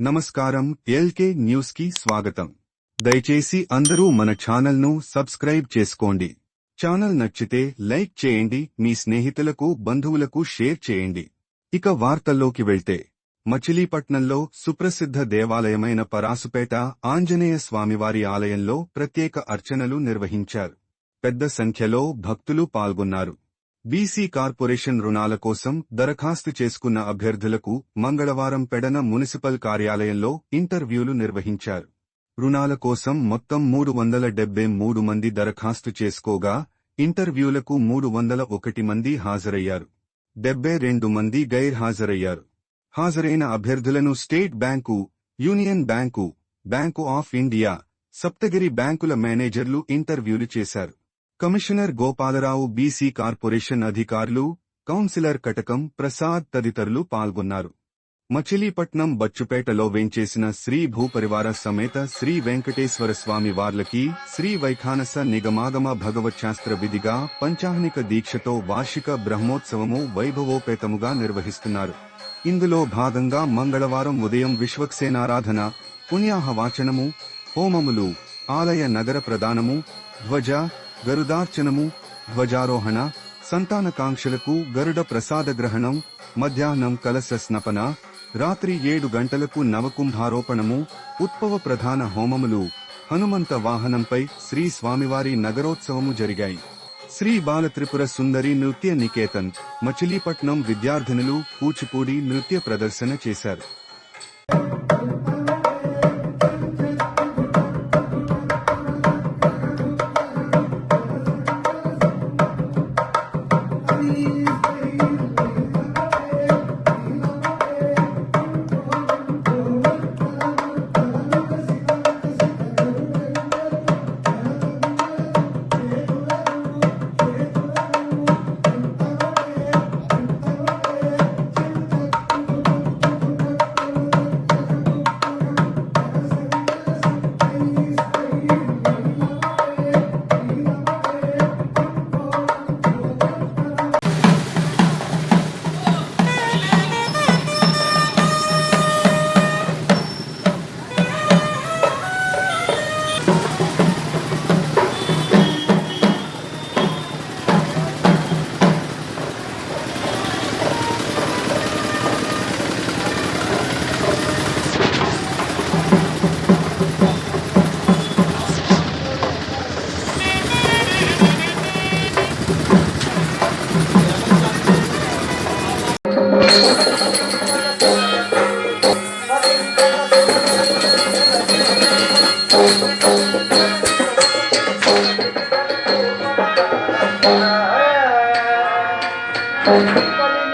నమస్కారం ఎల్కే న్యూస్కి స్వాగతం. దయచేసి అందరూ మన ఛానల్ను సబ్స్క్రైబ్ చేసుకోండి. ఛానల్ నచ్చితే లైక్ చేయండి మీ స్నేహితులకు బంధువులకు షేర్ చేయండి. ఇక వార్తల్లోకి వెళ్తే మచిలీపట్నంలో సుప్రసిద్ధ దేవాలయమైన పరాసుపేట ఆంజనేయ స్వామివారి ఆలయంలో ప్రత్యేక అర్చనలు నిర్వహించారు. పెద్ద సంఖ్యలో భక్తులు పాల్గొన్నారు. బీసీ కార్పొరేషన్ రుణాల కోసం దరఖాస్తు చేసుకున్న అభ్యర్థులకు మంగళవారం పెడన మున్సిపల్ కార్యాలయంలో ఇంటర్వ్యూలు నిర్వహించారు. రుణాల కోసం మొత్తం మూడు వందల డెబ్బై మూడు మంది దరఖాస్తు చేసుకోగా ఇంటర్వ్యూలకు మూడు వందల ఒకటి మంది హాజరయ్యారు. డెబ్బై రెండు మంది గైర్హాజరయ్యారు. హాజరైన అభ్యర్థులను State Bank Union Bank Bank of India Saptagiri బ్యాంకుల మేనేజర్లు ఇంటర్వ్యూలు చేశారు. కమిషనర్ గోపాలరావు బీసీ కార్పొరేషన్ అధికారులు కౌన్సిలర్ కటకం ప్రసాద్ తదితరులు పాల్గొన్నారు. మచిలీపట్నం బచ్చుపేటలో వేంచేసిన శ్రీ భూపరివార సమేత శ్రీ వెంకటేశ్వర స్వామి వార్లకి శ్రీ వైఖానస నిగమాగమ భగవచ్శాస్త్ర విధిగా పంచాహ్నిక దీక్షతో వార్షిక బ్రహ్మోత్సవము వైభవోపేతముగా నిర్వహిస్తున్నారు. ఇందులో భాగంగా మంగళవారం ఉదయం విశ్వక్సేనారాధన పుణ్యాహవాచనము హోమములు ఆలయ నగర ప్రదానము ధ్వజ గరుదార్చనము ధ్వజారోహణ సంతానకాంక్షలకు గరుడ ప్రసాద గ్రహణం మధ్యాహ్నం కలశ స్నపన రాత్రి ఏడు గంటలకు నవకుంభారోపణము ఉత్పవ ప్రధాన హోమములు హనుమంత వాహనంపై శ్రీ స్వామివారి నగరోత్సవము జరిగాయి. శ్రీ బాలత్రిపుర సుందరి నృత్య నికేతన్ మచిలీపట్నం విద్యార్థినులు కూచిపూడి నృత్య ప్రదర్శన చేశారు.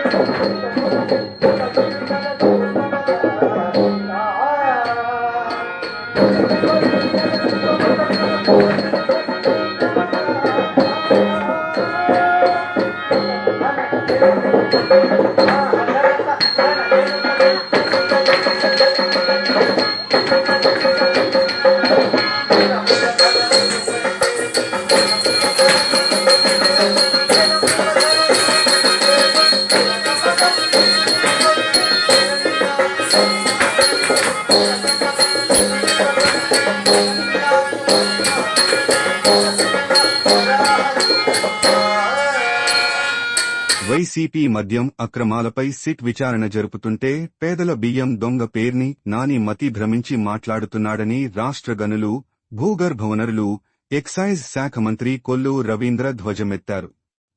Thank. వైసీపీ మద్యం అక్రమాలపై సిట్ విచారణ జరుపుతుంటే పేదల బియ్యం దొంగ పేర్ని నాని మతి భ్రమించి మాట్లాడుతున్నాడని రాష్ట్ర గనులు భూగర్భవనరులు ఎక్సైజ్ శాఖ మంత్రి కొల్లు రవీంద్ర ధ్వజమెత్తారు.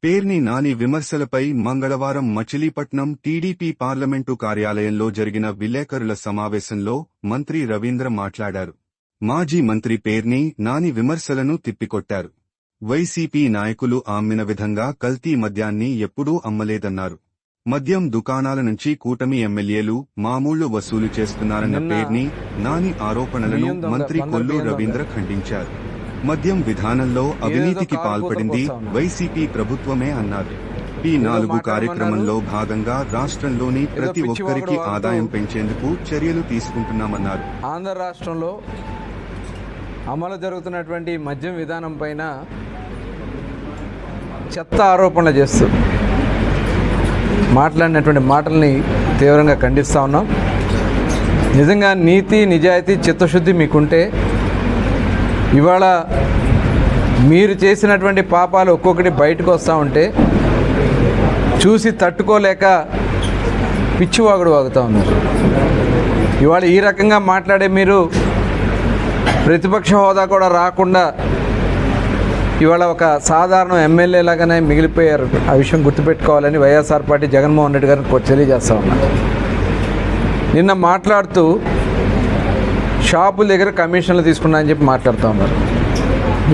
పేర్ని నాని విమర్శలపై మంగళవారం మచిలీపట్నం టీడీపీ పార్లమెంటు కార్యాలయంలో జరిగిన విలేకరుల సమావేశంలో మంత్రి రవీంద్ర మాట్లాడారు. మాజీ మంత్రి పేర్ని నాని విమర్శలను తిప్పికొట్టారు. వైసీపీ నాయకులు ఆమ్మిన విధంగా కల్తీ మద్యాన్ని ఎప్పుడూ అమ్మలేదన్నారు మద్యం దుకాణాల నుంచి కూటమి ఎమ్మెల్యేలు మామూళ్ళు వసూలు చేస్తున్నారన్న పేర్ని నాని ఆరోపణలను మంత్రి కొల్లు. రవీంద్ర ఖండించారు మద్యం విధానంలో అవినీతికి పాల్పడింది. వైసీపీ ప్రభుత్వమే అన్నారు ఈ నాలుగు. కార్యక్రమంలో భాగంగా రాష్ట్రంలోని ప్రతి ఒక్కరికి ఆదాయం పెంచేందుకు చర్యలు తీసుకుంటున్నామన్నారు ఆంధ్ర రాష్ట్రంలో అమలు జరుగుతున్నటువంటి మద్యం విధానం పైన చెత్త ఆరోపణలు చేస్తూ మాట్లాడినటువంటి మాటల్ని తీవ్రంగా ఖండిస్తూ ఉన్నాం. నిజంగా నీతి నిజాయితీ చిత్తశుద్ధి మీకుంటే ఇవాళ మీరు చేసినటువంటి పాపాలు ఒక్కొక్కటి బయటకు వస్తూ ఉంటే చూసి తట్టుకోలేక పిచ్చివాగుడు వాగుతూ ఉన్నారు. ఇవాళ ఈ రకంగా మాట్లాడే మీరు ప్రతిపక్ష హోదా కూడా రాకుండా ఇవాళ ఒక సాధారణ ఎమ్మెల్యే లాగానే మిగిలిపోయారు. ఆ విషయం గుర్తుపెట్టుకోవాలని వైఎస్ఆర్ పార్టీ జగన్మోహన్ రెడ్డి గారిని తెలియజేస్తా ఉన్నారు నిన్న మాట్లాడుతూ షాపుల దగ్గర కమిషన్లు తీసుకున్నా అని చెప్పి మాట్లాడుతూ ఉన్నారు.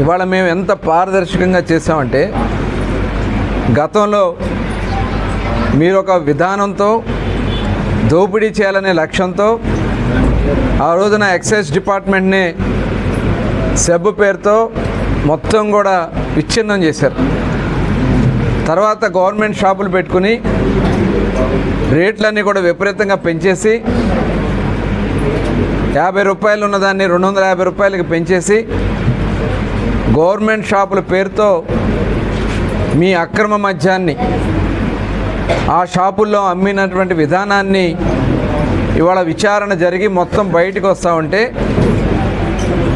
ఇవాళ మేము ఎంత పారదర్శకంగా చేసామంటే గతంలో మీరు ఒక విధానంతో దోపిడీ చేయాలనే లక్ష్యంతో ఆ రోజున ఎక్సైజ్ డిపార్ట్మెంట్ని సెబ్ పేరుతో మొత్తం కూడా విచ్ఛిన్నం చేశారు. తర్వాత గవర్నమెంట్ షాపులు పెట్టుకుని రేట్లన్నీ కూడా విపరీతంగా పెంచేసి యాభై రూపాయలు ఉన్నదాన్ని రెండు వందల యాభై రూపాయలకి పెంచేసి గవర్నమెంట్ షాపుల పేరుతో మీ అక్రమ మద్యాన్ని ఆ షాపుల్లో అమ్మినటువంటి విధానాన్ని ఇవాళ విచారణ జరిగి మొత్తం బయటకు వస్తూ ఉంటే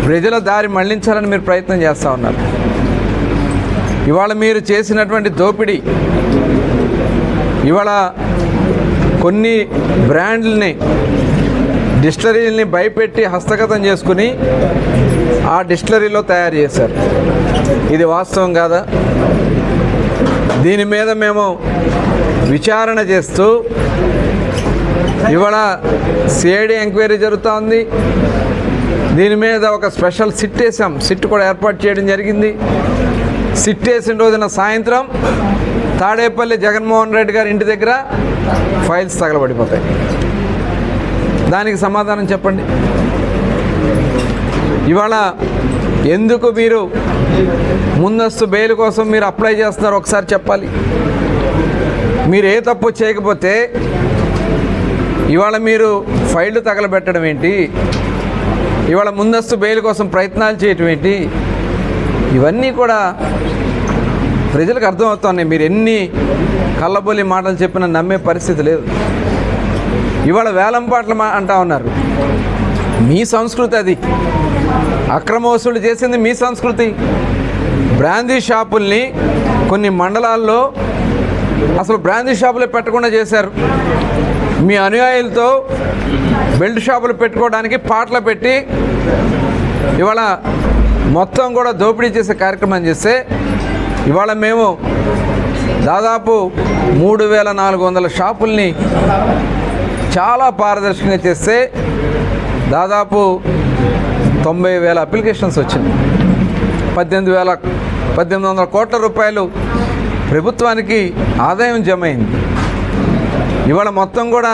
ప్రజల దారి మళ్ళించాలని మీరు ప్రయత్నం చేస్తూ ఉన్నారు. ఇవాళ మీరు చేసినటువంటి దోపిడీ ఇవాళ కొన్ని బ్రాండ్లని డిస్టరీల్ని భయపెట్టి హస్తగతం చేసుకుని ఆ డిస్టరీలో తయారు చేశారు. ఇది వాస్తవం కాదా? దీని మీద మేము విచారణ చేస్తూ ఇవాళ సిఐడి ఎంక్వైరీ జరుగుతూ ఉంది దీని మీద ఒక స్పెషల్ సిట్ వేసాం. సిట్ కూడా ఏర్పాటు చేయడం జరిగింది. సిట్ వేసిన రోజున సాయంత్రం తాడేపల్లి జగన్మోహన్ రెడ్డి గారి ఇంటి దగ్గర ఫైల్స్ తగలబడిపోతాయి. దానికి సమాధానం చెప్పండి. ఇవాళ ఎందుకు మీరు ముందస్తు బెయిల్ కోసం మీరు అప్లై చేస్తున్నారు ఒకసారి చెప్పాలి. మీరు ఏ తప్పు చేయకపోతే ఇవాళ మీరు ఫైళ్ళు తగలబెట్టడం ఏంటి? ఇవాళ ముందస్తు బెయిల్ కోసం ప్రయత్నాలు చేయటం ఏంటి? ఇవన్నీ కూడా ప్రజలకు అర్థమవుతున్నాయి. మీరు ఎన్ని కళ్ళబొల్లి మాటలు చెప్పినా నమ్మే పరిస్థితి లేదు. ఇవాళ వేలం పాటలు మా అంటా ఉన్నారు. మీ సంస్కృతి అది. అక్రమ వసూలు చేసింది మీ సంస్కృతి. బ్రాందీ షాపుల్ని కొన్ని మండలాల్లో అసలు బ్రాందీ షాపులే పెట్టకుండా చేశారు. మీ అనుయాయులతో బెల్ట్ షాపులు పెట్టుకోవడానికి పాటలు పెట్టి ఇవాళ మొత్తం కూడా దోపిడీ చేసే కార్యక్రమం చేస్తే ఇవాళ మేము దాదాపు మూడు వేల నాలుగు వందల షాపుల్ని చాలా పారదర్శకంగా చేస్తే దాదాపు తొంభై వేల అప్లికేషన్స్ వచ్చింది. పద్దెనిమిది వేల పద్దెనిమిది వందల కోట్ల రూపాయలు ప్రభుత్వానికి ఆదాయం జమ అయింది. ఇవాళ మొత్తం కూడా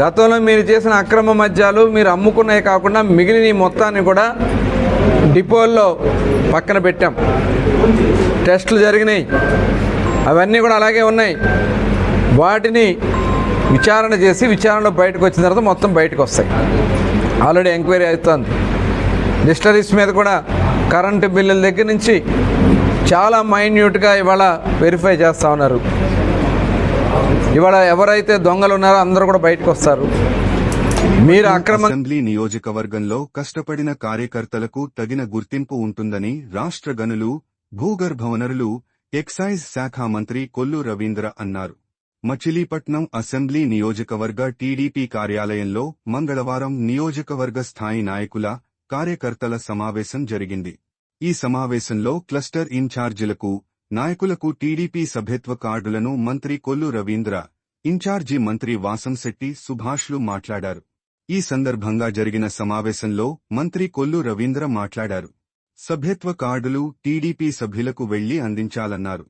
గతంలో మీరు చేసిన అక్రమ మద్యాలు మీరు అమ్ముకున్నవి కాకుండా మిగిలిన మొత్తాన్ని కూడా డిపోల్లో పక్కన పెట్టాం. టెస్టులు జరిగినాయి. అవన్నీ కూడా అలాగే ఉన్నాయి. వాటిని విచారణ చేసి విచారణలో బయటకు వచ్చిన తర్వాత మొత్తం బయటకు వస్తాయి. ఆల్రెడీ ఎంక్వైరీ అవుతుంది. డిస్టరీస్ మీద కూడా కరెంటు బిల్లుల దగ్గర నుంచి చాలా మైన్యూట్గా ఇవాళ వెరిఫై చేస్తూ ఉన్నారు. ఇవాళ ఎవరైతే దొంగలు ఉన్నారో అందరూ కూడా బయటకు వస్తారు. మీరు అక్రమ అసెంబ్లీ నియోజకవర్గంలో కష్టపడిన కార్యకర్తలకు తగిన గుర్తింపు ఉంటుందని రాష్ట్ర గనులు భూగర్భ వనరులు ఎక్సైజ్ శాఖ మంత్రి కొల్లు రవీంద్ర అన్నారు. మచిలీపట్నం అసెంబ్లీ నియోజకవర్గ టీడీపీ కార్యాలయంలో మంగళవారం నియోజకవర్గ స్థాయి నాయకుల కార్యకర్తల సమావేశం జరిగింది. ఈ సమావేశంలో క్లస్టర్ ఇన్ఛార్జీలకు నాయకులకు టీడీపీ సభ్యత్వ కార్డులను మంత్రి కొల్లు రవీంద్ర ఇన్ఛార్జీ మంత్రి వాసంశెట్టి సుభాష్లు మాట్లాడారు. ఈ సందర్భంగా జరిగిన సమావేశంలో మంత్రి కొల్లు రవీంద్ర మాట్లాడారు. సభ్యత్వ కార్డులు టీడీపీ సభ్యులకు వెళ్ళి అందించాలన్నారు.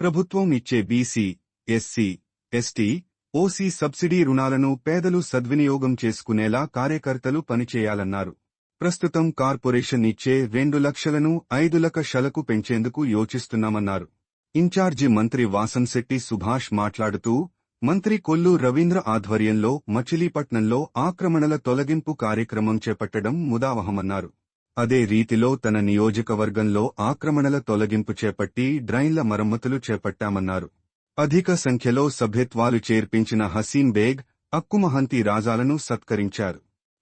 ప్రభుత్వం ఇచ్చే BC SC ST OC subsidy రుణాలను పేదలు సద్వినియోగం చేసుకునేలా కార్యకర్తలు పనిచేయాలన్నారు. ప్రస్తుతం కార్పొరేషన్ ఇచ్చే రెండు లక్షలను ఐదు లక్షలకు పెంచేందుకు యోచిస్తున్నామన్నారు. ఇన్ఛార్జి మంత్రి వాసంశెట్టి సుభాష్ మాట్లాడుతూ మంత్రి కొల్లు రవీంద్ర ఆధ్వర్యంలో మచిలీపట్నంలో ఆక్రమణల తొలగింపు కార్యక్రమం చేపట్టడం ముదావహమన్నారు. అదే రీతిలో తన నియోజకవర్గంలో ఆక్రమణల తొలగింపు చేపట్టి డ్రైన్ల మరమ్మతులు చేపట్టామన్నారు. అధిక సంఖ్యలో సభ్యత్వాలు చేర్పించిన హసీన్ బేగ్ అక్కుమహంతి రాజాలను సత్కరించారు.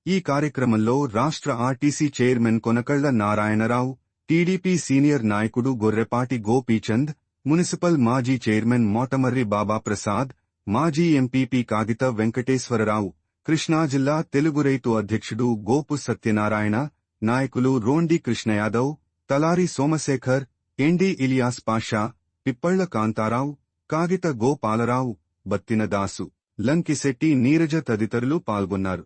ఈ కార్యక్రమంలో రాష్ట్ర RTC chairman Konakalla Narayanarao TDP senior నాయకుడు గొర్రెపాటి గోపీచంద్ మున్సిపల్ మాజీ చైర్మన్ మోటమర్రి బాబా ప్రసాద్ మాజీ ఎంపీపీ కాగిత వెంకటేశ్వరరావు కృష్ణా జిల్లా తెలుగు రైతు అధ్యక్షుడు గోపు సత్యనారాయణ నాయకులు రోండి కృష్ణయాదవ్ తలారి సోమశేఖర్ ఎండి ఇలియాస్ పాషా పిప్పళ్ళ కాంతారావు కాగిత గోపాలరావు బత్తిన దాసు లంకిశెట్టి నీరజ తదితరులు పాల్గొన్నారు.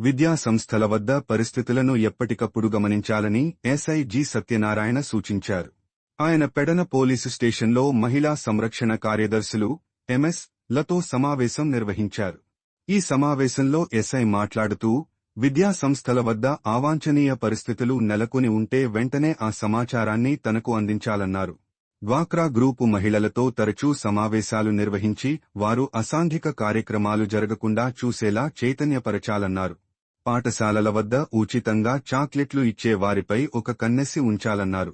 విద్యా సంస్థల వద్ద పరిస్థితులను ఎప్పటికప్పుడు గమనించాలని ఎస్ఐ జి సత్యనారాయణ సూచించారు. ఆయన పెడన పోలీసు స్టేషన్లో మహిళా సంరక్షణ కార్యదర్శులు ఎంఎస్లతో సమావేశం నిర్వహించారు. ఈ సమావేశంలో ఎస్ఐ మాట్లాడుతూ విద్యా సంస్థల వద్ద అవాంఛనీయ పరిస్థితులు నెలకొని ఉంటే వెంటనే ఆ సమాచారాన్ని తనకు అందించాలన్నారు. డ్వాక్రా గ్రూపు మహిళలతో తరచూ సమావేశాలు నిర్వహించి వారు అసాంఘిక కార్యక్రమాలు జరగకుండా చూసేలా చైతన్యపరచాలన్నారు. పాఠశాలల వద్ద ఉచితంగా చాక్లెట్లు ఇచ్చే వారిపై ఒక కన్నెసి ఉంచాలన్నారు.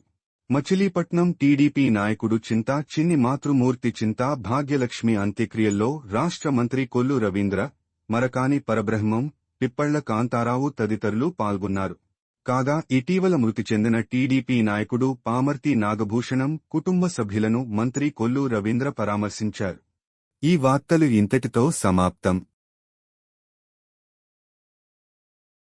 మచిలీపట్నం టీడీపీ నాయకుడు చింతా చిన్ని మాతృమూర్తి చింతా భాగ్యలక్ష్మి అంత్యక్రియల్లో రాష్ట్ర మంత్రి కొల్లు రవీంద్ర మరకాని పరబ్రహ్మం పిప్పళ్ళ కాంతారావు తదితరులు పాల్గొన్నారు. కాగా ఇటీవల మృతి చెందిన టీడీపీ నాయకుడు పామర్తి నాగభూషణం కుటుంబ సభ్యులను మంత్రి కొల్లు రవీంద్ర పరామర్శించారు. ఈ వార్తలు ఇంతటితో సమాప్తం.